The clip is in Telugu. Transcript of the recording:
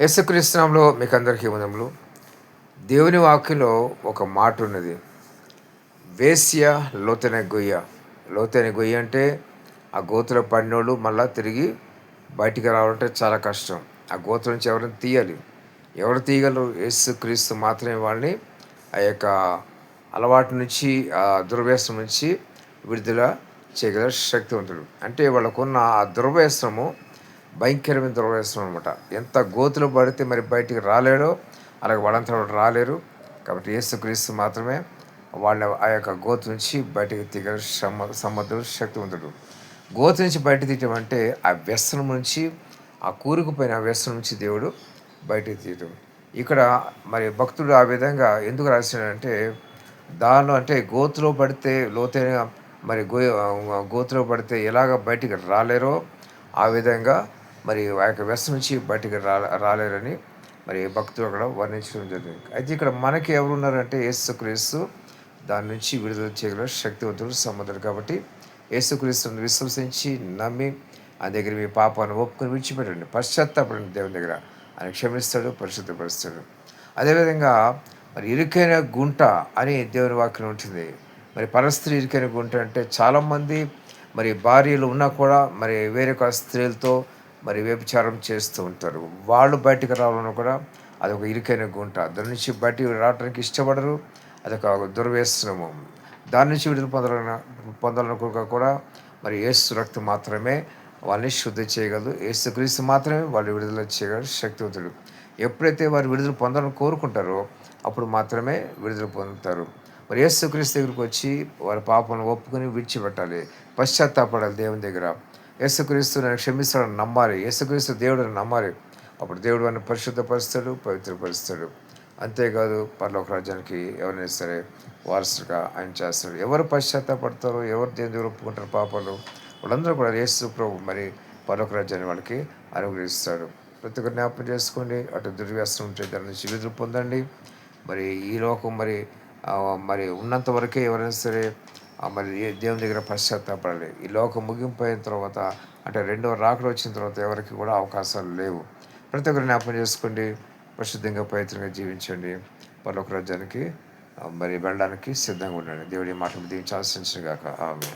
యేసుక్రీస్తునాంలో మీకు అందరికీ వందములు దేవుని వాక్యంలో ఒక మాట ఉన్నది వేశ్య లోతైన గొయ్య. లోతైన గొయ్య అంటే ఆ గోతులో పడినోళ్ళు మళ్ళీ తిరిగి బయటికి రావాలంటే చాలా కష్టం. ఆ గోతుల నుంచి ఎవరిని తీయాలి? ఎవరు తీయగలరు? యేసుక్రీస్తు మాత్రమే వాళ్ళని ఆ యొక్క అలవాటు నుంచి ఆ దుర్వ్యసనం నుంచి విడుదల చేయగల శక్తివంతుడు. అంటే వాళ్ళకున్న ఆ దుర్వ్యసనము భయంకరమైన దుర్వ్యసనం అనమాట ఎంత గోతులు పడితే మరి బయటికి రాలేడో అలాగే వాళ్ళంతా కూడా రాలేరు. కాబట్టి యేసుక్రీస్తు మాత్రమే వాళ్ళ ఆ యొక్క గోతు నుంచి బయటకు తీగ సమ సమర్థుడు శక్తివంతుడు. గోతు నుంచి బయట తీయటం అంటే ఆ వ్యసనం నుంచి ఆ కూరుకుపోయిన ఆ వ్యసనం నుంచి దేవుడు బయటకు తీయటం. ఇక్కడ మరి భక్తుడు ఆ విధంగా ఎందుకు రాసినాడంటే దానిలో అంటే గోతులో పడితే లోతైన మరి గో గోతులో పడితే ఎలాగ బయటికి రాలేరో ఆ విధంగా మరి ఆ యొక్క వ్యసనం నుంచి బయటికి రా రాలేరని మరి భక్తులు అక్కడ వర్ణించడం జరిగింది. అయితే ఇక్కడ మనకి ఎవరు ఉన్నారంటే యేసుక్రీస్తు దాని నుంచి విడుదల చేయగల శక్తివంతుడు సముద్రుడు కాబట్టి యేసుక్రీస్తుని విశ్వసించి నమ్మి ఆ దగ్గర మీ పాపాన్ని ఒప్పుకొని విడిచిపెట్టండి. పశ్చాత్తాపడండి దేవుని దగ్గర. ఆయన క్షమిస్తాడు పరిశుద్ధపరుస్తాడు. అదేవిధంగా మరి ఇరుకైన గుంట అని దేవుని వాక్యం ఉంటుంది. మరి పరస్త్రీ ఇరుకైన గుంట అంటే చాలామంది మరి భార్యలు ఉన్నా కూడా మరి వేరొక స్త్రీలతో మరి వ్యభిచారం చేస్తూ ఉంటారు. వాళ్ళు బయటకు రావాలన్నా కూడా అదొక ఇరుకైన గుంట. దాని నుంచి బయటికి రావడానికి ఇష్టపడరు. అదొక దుర్వ్యసనము. దాని నుంచి విడుదల పొందాలన్న పొందాలనుకోక కూడా మరి ఏసు రక్తం మాత్రమే వాళ్ళని శుద్ధి చేయగలదు. ఏసుక్రీస్తు మాత్రమే వాళ్ళు విడుదల చేయగలరు శక్తివంతుడు. ఎప్పుడైతే వారు విడుదల పొందాలని కోరుకుంటారో అప్పుడు మాత్రమే విడుదల పొందుతారు. మరి యేసుక్రీస్తు దగ్గరికి వచ్చి వారి పాపను ఒప్పుకొని విడిచిపెట్టాలి. పశ్చాత్తాపడాలి దేవుని దగ్గర. యేసుక్రీస్తు నేను క్షమిస్తాడని నమ్మాలి. యేసుక్రీస్తు దేవుడు నమ్మాలి. అప్పుడు దేవుడు వారిని పరిశుద్ధపరుస్తాడు పవిత్రపరుస్తాడు. అంతేకాదు పర్లోక రాజ్యానికి ఎవరైనా సరే వారసుగా ఆయన చేస్తాడు. ఎవరు పశ్చాత్తాపడతారో ఎవరు దేని ఒప్పుకుంటారు పాపాలు వాళ్ళందరూ కూడా యేసు ప్రభు మరి పర్లోక రాజ్యాన్ని వాళ్ళకి అనుగ్రహిస్తాడు. ప్రతి ఒక్కరు జ్ఞాపకం చేసుకోండి. అటు దుర్వ్యాసం ఉంటే దాని నుంచి విధులు పొందండి. మరి ఈ లోకం మరి మరి ఉన్నంత వరకే ఎవరైనా సరే మరి దేవుని దగ్గర పశ్చాత్తాపడాలి ఈ లోకం ముగింపోయిన తర్వాత అంటే రెండవ రాకడ వచ్చిన తర్వాత ఎవరికి కూడా అవకాశాలు లేవు. ప్రతి ఒక్కరు జ్ఞాపకం చేసుకోండి. ప్రసిద్ధంగా పవిత్రంగా జీవించండి. పరలోక రాజ్యానికి మరి వెళ్ళడానికి సిద్ధంగా ఉండండి. దేవుడి మాటలు దీవించి గాక ఆమె